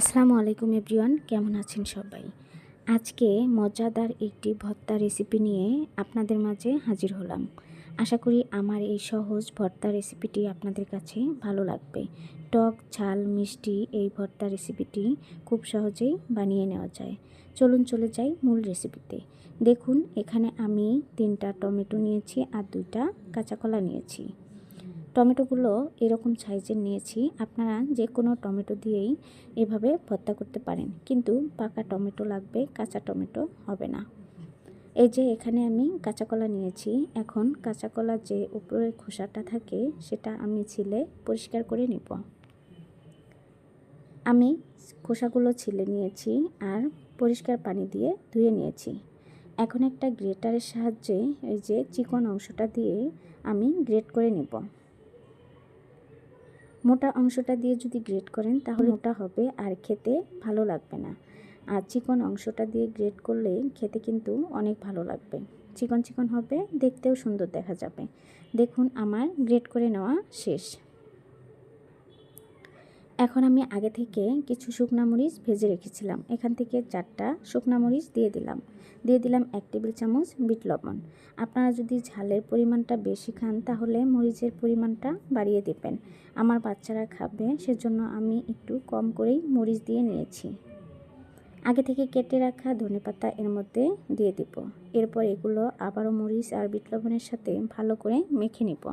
আসসালামু আলাইকুম এভরিওয়ান, কেমন আছেন সবাই? আজকে মজাদার একটি ভর্তা রেসিপি নিয়ে আপনাদের মাঝে হাজির হলাম। আশা করি আমার এই সহজ ভর্তা রেসিপিটি আপনাদের কাছে ভালো লাগবে। টক, ঝাল, মিষ্টি এই ভর্তা রেসিপিটি খুব সহজেই বানিয়ে নেওয়া যায়। চলুন চলে যাই মূল রেসিপিতে। দেখুন, এখানে আমি তিনটা টমেটো নিয়েছি আর দুইটা কাঁচা কলা নিয়েছি। টমেটোগুলো এরকম সাইজের নিয়েছি, আপনারা যে কোনো টমেটো দিয়েই এভাবে ভর্তা করতে পারেন। কিন্তু পাকা টমেটো লাগবে, কাঁচা টমেটো হবে না। এই যে এখানে আমি কাঁচা কলা নিয়েছি, এখন কাঁচা কলার যে উপরের খোসাটা থাকে, সেটা আমি ছিলে পরিষ্কার করে নিব। আমি খোসাগুলো ছিলে নিয়েছি আর পরিষ্কার পানি দিয়ে ধুয়ে নিয়েছি। এখন একটা গ্রেটারের সাহায্যে এই যে চিকন অংশটা দিয়ে আমি গ্রেট করে নেব। মোটা অংশটা দিয়ে যদি গ্রেট করেন তাহলে মোটা হবে আর খেতে ভালো লাগবে না। আর চিকন অংশটা দিয়ে গ্রেট করলে খেতে কিন্তু অনেক ভালো লাগবে। চিকন চিকন হবে দেখতেও সুন্দর দেখা যাবে। দেখুন আমার গ্রেট করে নেওয়া শেষ। এখন আমি আগে থেকে কিছু শুকনা মরিচ ভেজে রেখেছিলাম। এখান থেকে চারটা শুকনা মরিচ দিয়ে দিলাম। দিয়ে দিলাম এক টেবিল চামচ বিট লবণ। আপনারা যদি ঝালের পরিমাণটা বেশি খান, তাহলে মরিচের পরিমাণটা বাড়িয়ে দেবেন। আমার বাচ্চারা খাবে, সেজন্য আমি একটু কম করেই মরিচ দিয়ে নিয়েছি। আগে থেকে কেটে রাখা ধনেপাতা এর মধ্যে দিয়ে দিব। এরপর এগুলো আবারও মরিচ আর বিট লবণের সাথে ভালো করে মেখে নিব।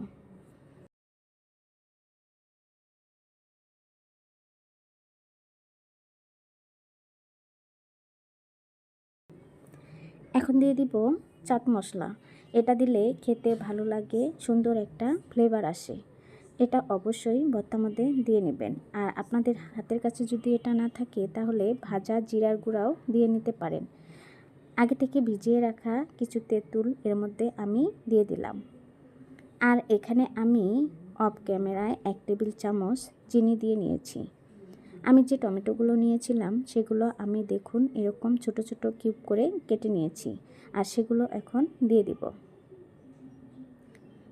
এখন দিয়ে দিব চাট মশলা। এটা দিলে খেতে ভালো লাগে, সুন্দর একটা ফ্লেভার আসে। এটা অবশ্যই ভর্তার মধ্যে দিয়ে নেবেন। আর আপনাদের হাতের কাছে যদি এটা না থাকে, তাহলে ভাজা জিরার গুঁড়াও দিয়ে নিতে পারেন। আগে থেকে ভিজিয়ে রাখা কিছু তেঁতুল এর মধ্যে আমি দিয়ে দিলাম। আর এখানে আমি অফ ক্যামেরায় এক টেবিল চামচ চিনি দিয়ে নিয়েছি। আমি যে টমেটোগুলো নিয়েছিলাম, সেগুলো আমি দেখুন এরকম ছোট ছোট কিউব করে কেটে নিয়েছি আর সেগুলো এখন দিয়ে দিব।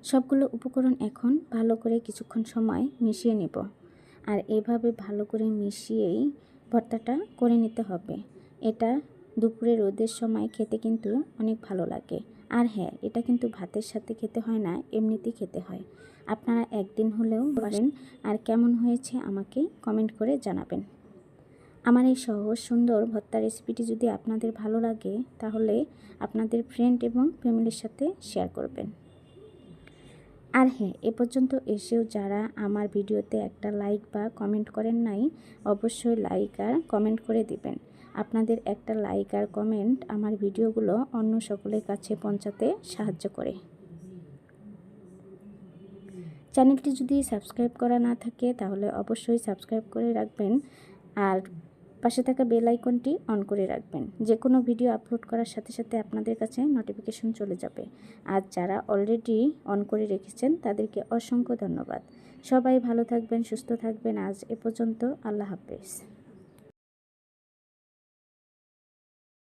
সবগুলো উপকরণ এখন ভালো করে কিছুক্ষণ সময় মিশিয়ে নেব। আর এভাবে ভালো করে মিশিয়েই ভর্তাটা করে নিতে হবে। এটা দুপুরে রোদের সময় খেতে কিন্তু অনেক ভালো লাগে। আর হ্যাঁ এটা কিন্তু ভাতের সাথে খেতে হয় না, এমনিতেই খেতে হয়। আপনারা একদিন হলেও বলেন আর কেমন হয়েছে আমাকে কমেন্ট করে জানাবেন। আমার এই সহজ সুন্দর ভর্তা রেসিপিটি যদি আপনাদের ভালো লাগে, তাহলে আপনাদের ফ্রেন্ড এবং ফ্যামিলির সাথে শেয়ার করবেন। আর হ্যাঁ এ পর্যন্ত এসেও যারা আমার ভিডিওতে একটা লাইক বা কমেন্ট করেন নাই, অবশ্যই লাইক আর কমেন্ট করে দিবেন। আপনাদের একটা লাইক আর কমেন্ট আমার ভিডিওগুলো অন্য সকলের কাছে পৌঁছাতে সাহায্য করে। চ্যানেলটি যদি সাবস্ক্রাইব করা না থাকে, তাহলে অবশ্যই সাবস্ক্রাইব করে রাখবেন আর পাশে থাকা বেল আইকনটি অন করে রাখবেন। যে কোনো ভিডিও আপলোড করার সাথে সাথে আপনাদের কাছে নোটিফিকেশন চলে যাবে। আর যারা অলরেডি অন করে রেখেছেন, তাদেরকে অসংখ্য ধন্যবাদ। সবাই ভালো থাকবেন, সুস্থ থাকবেন। আজ এ পর্যন্ত আল্লাহ হাফেজ।